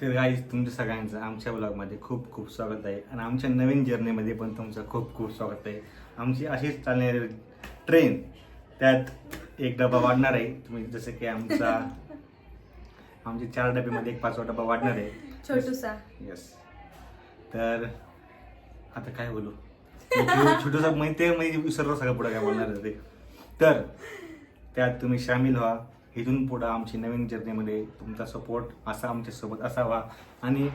तर गाईज तुमच्या सगळ्यांचं आमच्या ब्लॉगमध्ये खूप खूप स्वागत आहे. आणि आमच्या नवीन जर्नीमध्ये पण तुमचं खूप खूप स्वागत आहे. आमची अशीच चालणारी ट्रेन त्यात एक डबा वाढणार आहे. तुम्ही जसं की आमचा आमचे चार डब्यामध्ये एक पाचवा डबा वाढणार आहे. छोटूसा. येस तर आता काय बोलू? छोटूसा माहिती आहे म्हणजे विसरलो सगळं पुढं काय बोलणार ते. तर त्यात तुम्ही सामील व्हा. इथून पुढं आमची नवीन जर्नीमध्ये तुमचा सपोर्ट असा आमच्यासोबत असावा. आणि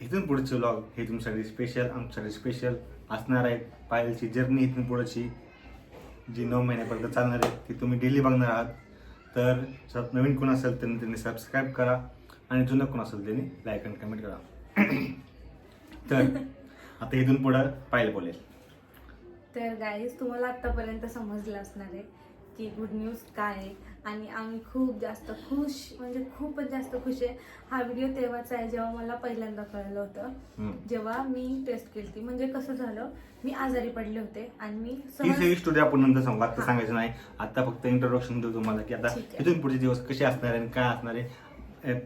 इथून पुढचे व्लॉग हे तुमच्यासाठी स्पेशल आमच्यासाठी स्पेशल असणार आहेत पायलची जर्नी इथून पुढची जी नऊ महिन्यापर्यंत चालणार आहे ती तुम्ही डेली बघणार आहात. तर सब नवीन कोण असेल त्यांनी त्यांनी सबस्क्राईब करा आणि जुनं कोण असेल त्यांनी लाईक आणि कमेंट करा. तर आता इथून पुढं पायल बोलेल. तर गाईज तुम्हाला आतापर्यंत समजलं असणार आहे की गुड न्यूज काय आहे. आणि आम्ही खूप जास्त खुश म्हणजे खूपच जास्त खुश आहे. हा व्हिडिओ तेव्हाचा आहे जेव्हा मला पहिल्यांदा कळलं होतं. जेव्हा मी टेस्ट केली ती म्हणजे कसं झालं मी आजारी पडले होते आणि मी ही सहज सगळी स्टोरी आपण नंतर सांगू. आता. सांगायचं नाही. आता फक्त इंट्रोडक्शन देऊ तुम्हाला की आता ठीक आहे. इथून पुढचे दिवस कसे असणार आहे आणि काय असणार आहे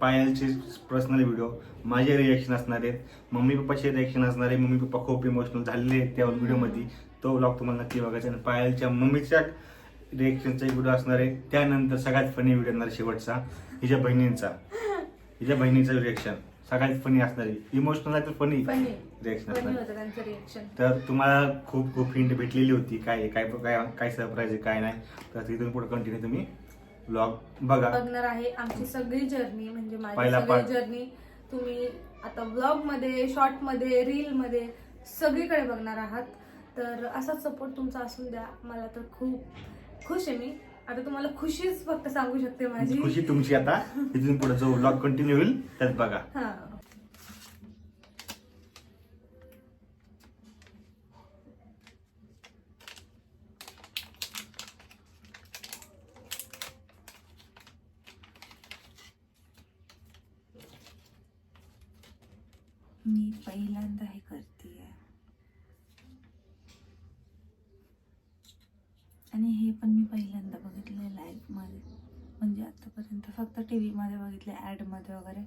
पायलचे पर्सनल व्हिडिओ माझे रिएक्शन असणार आहेत. मम्मी पप्पाचे रिएक्शन असणार आहे. मम्मी पप्पा खूप इमोशनल झालेले आहेत त्या व्हिडिओमध्ये तो व्लॉग तुम्हाला नक्की बघायचा आणि पायलच्या मम्मीच्या रिएक्शनचा एक व्हिडिओ असणार आहे. त्यानंतर सगळ्यात फनी व्हिडिओ असणार शेवटचा. हिच्या बहिणींचा. हिच्या बहिणीचं रिएक्शन सगळ्यात फनी असणार आहे. इमोशनल आहे तर फनी फनी रिएक्शन असणार. आहे. होतं त्यांचं रिएक्शन तर तुम्हाला खूप खूप हिंट भेटलेली होती. काय आहे, काय काय काय सरप्राईज आहे काय नाही. तर तिथून पुढे कंटिन्यू तुम्ही ब्लॉग बघा. बघणार आहे आमची सगळी जर्नी म्हणजे माझी पहिला सगळी part. जर्नी तुम्ही आता ब्लॉगमध्ये शॉर्टमध्ये रील मध्ये सगळीकडे बघणार आहात. तर असाच सपोर्ट तुमचा असून द्या. मला तर खूप खुश आहे मी. आता तुम्हाला खुशीच फक्त सांगू शकते माझी. खुशी तुमची आता. इथून पुढे जो ब्लॉग कंटिन्यू होईल त्यात बघा. हा. मी पहिल्यांदा हे करते आणि हे पण मी पहिल्यांदा बघितलं लाईव्हमध्ये म्हणजे आतापर्यंत फक्त टी व्हीमध्ये बघितले ॲडमध्ये वगैरे.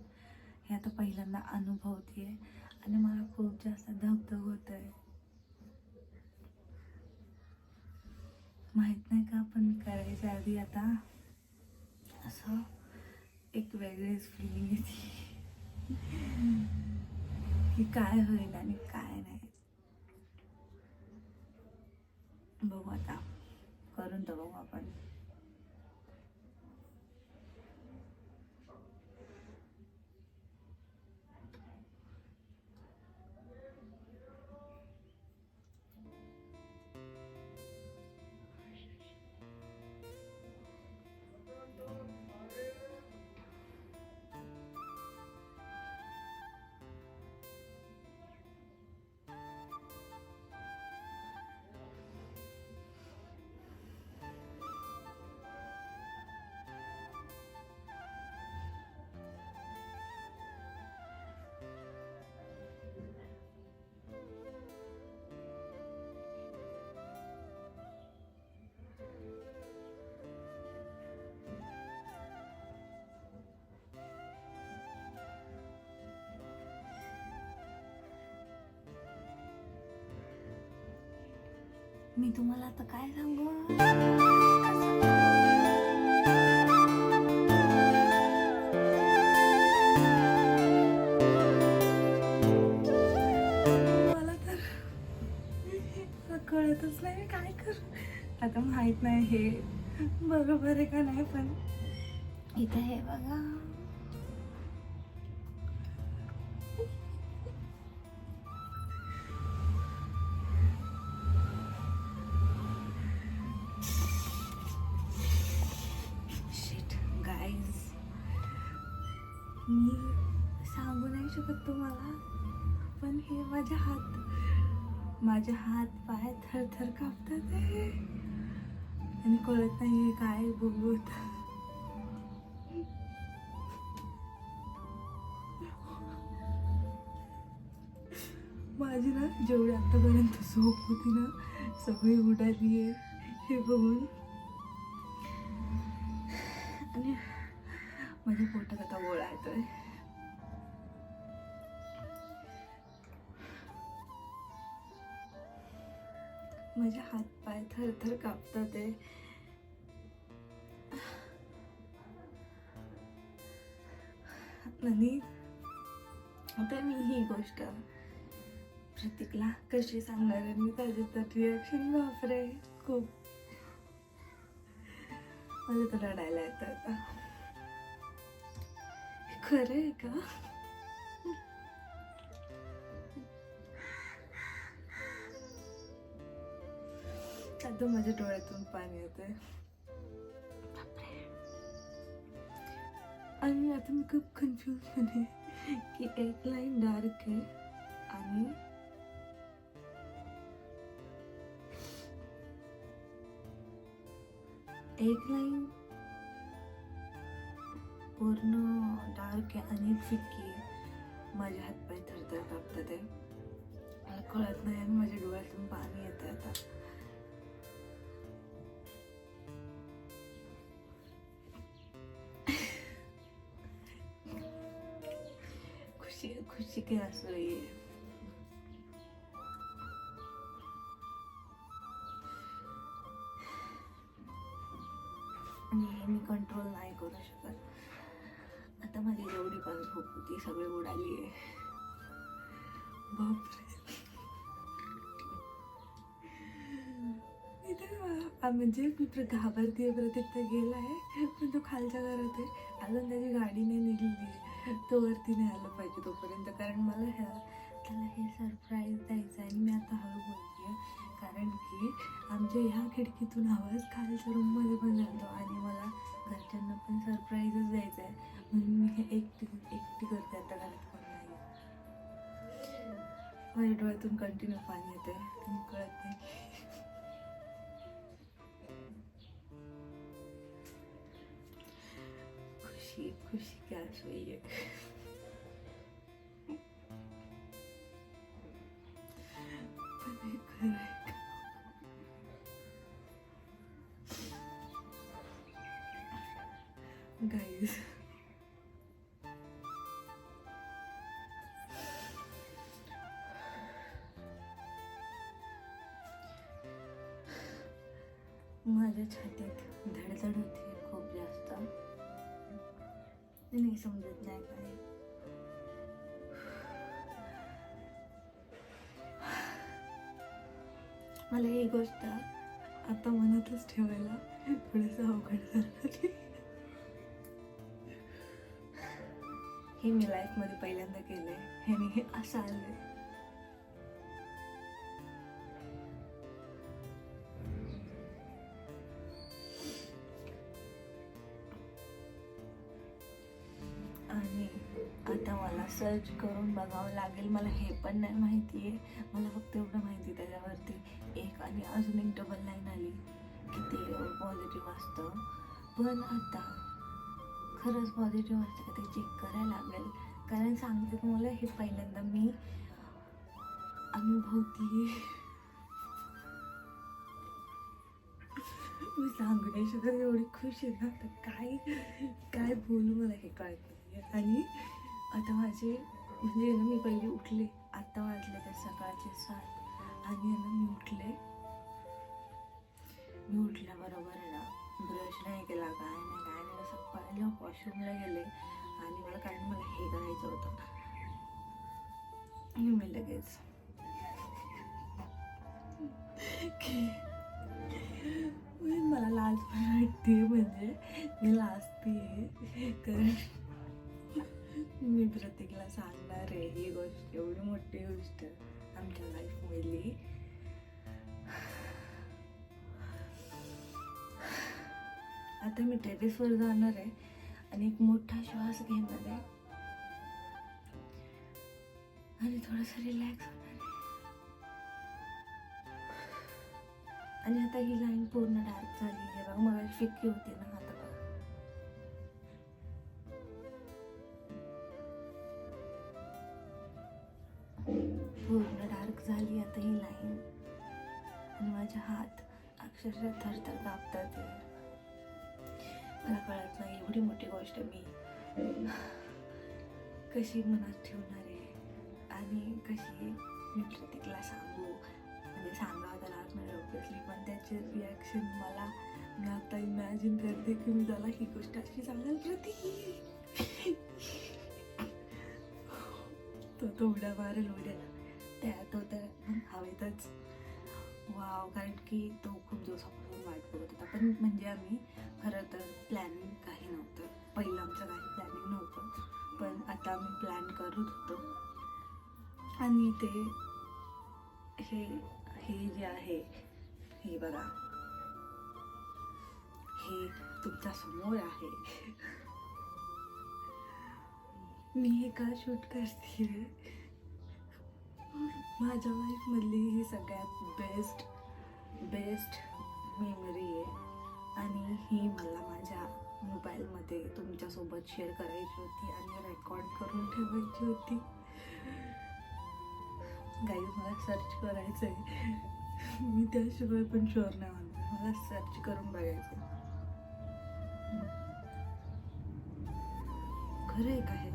हे आता पहिल्यांदा अनुभवते आणि मला खूप जास्त धगधग होत आहे माहीत नाही का पण करायच्या आधी आता असं एक वेगळीच फिलिंग येते. की काय होईल आणि काय नाही. बघू आता. करून तर बघू आपण मी तुम्हाला आता काय सांगू? मला तर कळतच नाही काय कर. आता माहीत नाही हे बरोबर आहे का नाही पण इथं हे बघा. मी सांगू नाही शकत तुम्हाला पण हे माझ्या हात माझे हात पाय थरथर कापतात आहे. आणि कळत नाही काय बोलत. माझी ना जेवढी आतापर्यंत झोप होती ना सगळी उडाली आहे. हे बघून. आणि माझ्या पोटात आता गोळा येतोय माझे हात पाय थरथर कापतात आहे. आणि आता मी ही गोष्ट प्रतीकला कशी सांगणार आहे? मी त्याचे तर रिॲक्शन वापरे खूप. मला तर रडायला येतं आता. खरं आहे का? आता माझ्या डोळ्यातून पाणी येते आणि आता मी खूप कन्फ्युजमध्ये की एक लाईन डार्क आहे आणि एक लाईन पूर्ण डार्क आहे आणि फिक्की आहे. माझे हातपाय थरथर कापतात आहे. मला कळत नाही आणि माझ्या डोळ्यातून पाणी येतं आता. खुशी खुशी के आंसू रही है आणि हे मी कंट्रोल नाही करू शकत. आता माझी जेवढी पण झोप होती सगळी उडाली आहे. बापरे. म्हणजे मी प्र घाबरतीये प्रतीक तर गेला आहे पण तो खालच्या घरात आहे. अजून त्याची गाडी नाही निघली तो वरती नाही आलं पाहिजे तोपर्यंत कारण मला ह्या त्याला हे सरप्राईज द्यायचं आहे आणि मी आता हळू बोलते कारण की आमच्या ह्या खिडकीतून आवाज खालच्या रूममध्ये पण जातो आणि मला घरच्यांना पण सरप्राईजच द्यायचं आहे म्हणून मी हे एकटी एकटी करते आता घरात कोण नाही माझ्या डोळ्यातून कंटिन्यू पाणी येते तुम्ही कळत नाही. खुशी खुशी क्या सोई है Guys. माझ्या छातीत धडधड होते खूप जास्त. नाही समजत नाही काय. मला ही गोष्ट आता मनातच ठेवायला थोडंसं अवघड झालं हे मी लाईफमध्ये पहिल्यांदा केलंय. आहे आणि हे असं आलंय. आणि आता मला सर्च करून बघावं लागेल. मला हे पण नाही माहिती आहे मला फक्त एवढं माहिती आहे त्याच्यावरती. एक आणि अजून एक डबल लाईन आली की ते पॉझिटिव्ह असतं. पण आता खरंच पॉझिटिव्ह असतं का ते चेक करायला लागेल कारण सांगते तुम्हाला हे पहिल्यांदा मी अनुभवती. मी सांगू नाही शकत एवढी खुश आहे ना तर काय काय बोलू मला हे कळत नाही आणि आता माझे म्हणजे ना मी पहिले उठले. आत्ता वाजले ते सकाळचे सात. आणि ना मी उठले. मी उठल्याबरोबर ना ब्रश नाही केला काय नाही काय वॉशरूमला गेले आणि मला कारण मला हे करायचं होतं. आणि मी लगेच. मला लाज पण वाटते म्हणजे मी लाजते. कारण मी प्रत्येकाला सांगणार आहे ही गोष्ट एवढी मोठी गोष्ट आमच्या लाईफमधली आता मी टेरेसवर जाणार आहे आणि एक मोठा श्वास घेणार आहे. आणि थोडंसं रिलॅक्स होणार आहे. आणि आता ही लाईन पूर्ण डार्क झाली आहे. बघा मग फिक्की होती ना आता बघा. पूर्ण डार्क झाली आता ही लाईन आणि माझे हात अक्षरशः थरथर कापतात. आहे. मला कळत नाही एवढी मोठी गोष्ट मी कशी मनात ठेवणार आहे? आणि कशी मी प्रत्येकला सांगू? आणि म्हणजे सांगावं तर लागणार ऑब्विसली पण त्याचे रिॲक्शन मला मी आता इमॅजिन करते की मी त्याला ही गोष्ट अशी सांगाल प्रती तो तो उड्या मारेल उड्या. त्या तो तर हवेतच. वाव कारण की तो खूप दिवसापासून वाट बघत होता. पण म्हणजे आम्ही खरं तर प्लॅनिंग काही नव्हतं. पहिलं आमचं काही प्लॅनिंग नव्हतं. पण आता आम्ही प्लॅन करत होतो. आणि ते हे हे जे आहे हे बघा. हे तुमच्यासमोर आहे. मी हे का शूट करते? माझ्या लाईफमधली ही सगळ्यात बेस्ट बेस्ट मेमरी आहे. आणि ही मला माझ्या मोबाईलमध्ये तुमच्यासोबत शेअर करायची होती आणि रेकॉर्ड करून ठेवायची होती. गाईज मला सर्च करायचं आहे मी त्याशिवाय पण शुअर नाही म्हणते मला सर्च करून बघायचं खरं आहे काय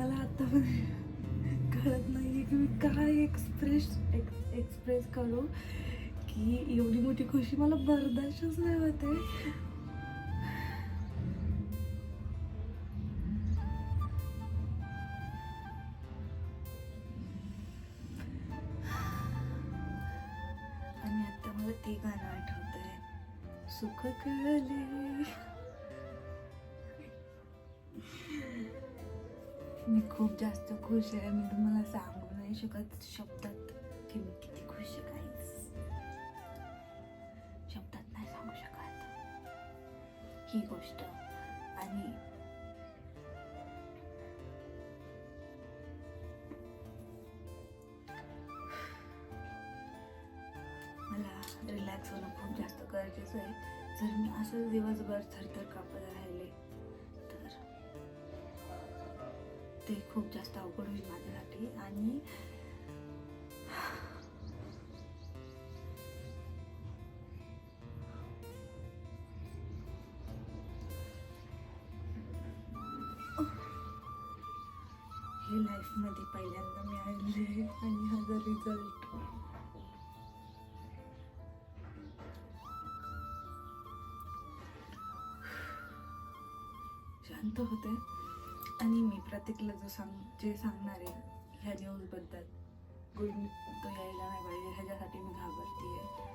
मला आता कळत नाही की मी काय एक्सप्रेस एक्सप्रेस करू. की एवढी मोठी खुशी मला बर्दाश्तच नाही होते आणि आता मला ते गाणं आठवत आहे सुख कळले. मी खूप जास्त खुश आहे. मी तुम्हाला सांगू नाही शकत शब्दात की मी किती खुश आहे काहीच शब्दात नाही सांगू शकत. ही गोष्ट. आणि मला रिलॅक्स होणं खूप जास्त गरजेचं आहे. जर मी असंच दिवसभर थरथर कापत राहिले ते खूप जास्त अवघड होईल माझ्यासाठी. आणि हे लाईफमध्ये पहिल्यांदा मी आणले आणि हा रिझल्ट शांत होते. आणि मी प्रत्येकला जो सांग जे सांगणार आहे ह्या न्यूजबद्दल गुड तो यायला नाही पाहिजे ह्याच्यासाठी मी घाबरते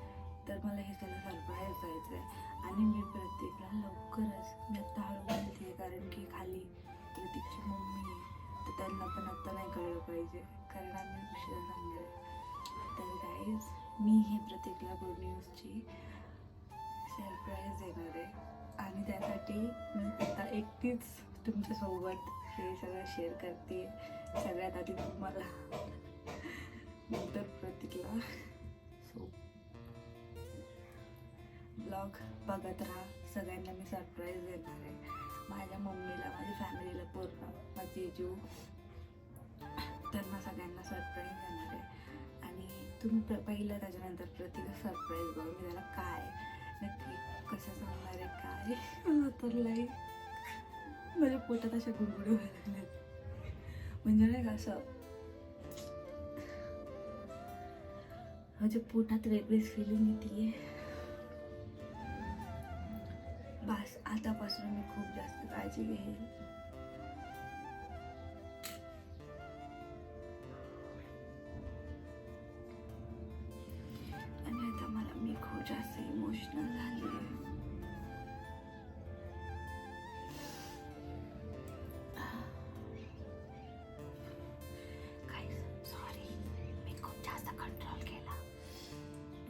तर मला हे त्याला सरप्राईज जायचं आहे आणि मी प्रत्येकला लवकरच मी आत्ता हळू बोलते कारण की खाली प्रतीकची मम्मी आहे. तर त्यांना पण आत्ता नाही कळलं पाहिजे कारण आम्ही उशिरा सांगणार आहे. तर गाईज मी हे प्रत्येकला गुड न्यूजची सरप्राईज देणार आहे. आणि त्यासाठी मी आता एकटीच तुमच्यासोबत हे सगळं शेअर करते. सगळ्यात आधी तुम्हाला नंतर प्रतीकला सो ब्लॉग बघत राहा. सगळ्यांना मी सरप्राईज देणार आहे. माझ्या मम्मीला माझ्या फॅमिलीला पूर्ण माझी जीव. त्यांना सगळ्यांना सरप्राईज देणार आहे. आणि तुम्ही पहिलं त्याच्यानंतर प्रतीक सरप्राईज बघा. मी त्याला काय नक्की. कसं सांगणार आहे काय मला तर लई माझ्या पोटात अशा गुडगुड व्हायला लागल्यात. म्हणजे नाही का असं माझ्या पोटात वेगळीच फिलिंग येते बस आतापासून मी खूप जास्त काळजी घेईल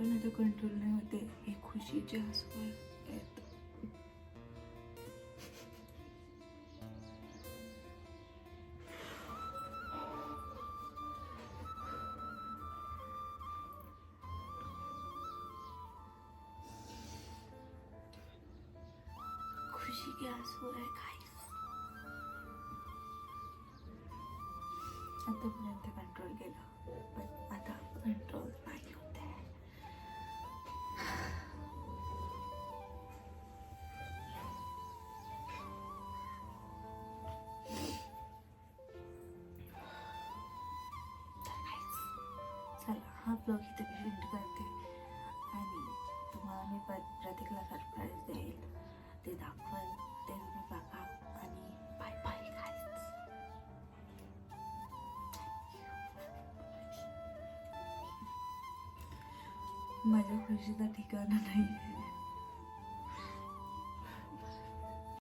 पण कंट्रोल नाही होते हे खुशीचे हसू आहेत. खुशी के आंसू आहे काहीच आतापर्यंत कंट्रोल केलं पण आता कंट्रोल नाही हा ब्लॉग इथे एंड करते. आणि तुम्हाला मी प प्रतीकला सरप्राईज देईल. ते दाखवेल. ते तुम्ही बघा. आणि बाय बाय गाईज माझ्या खुशीचं ठिकाणा नाही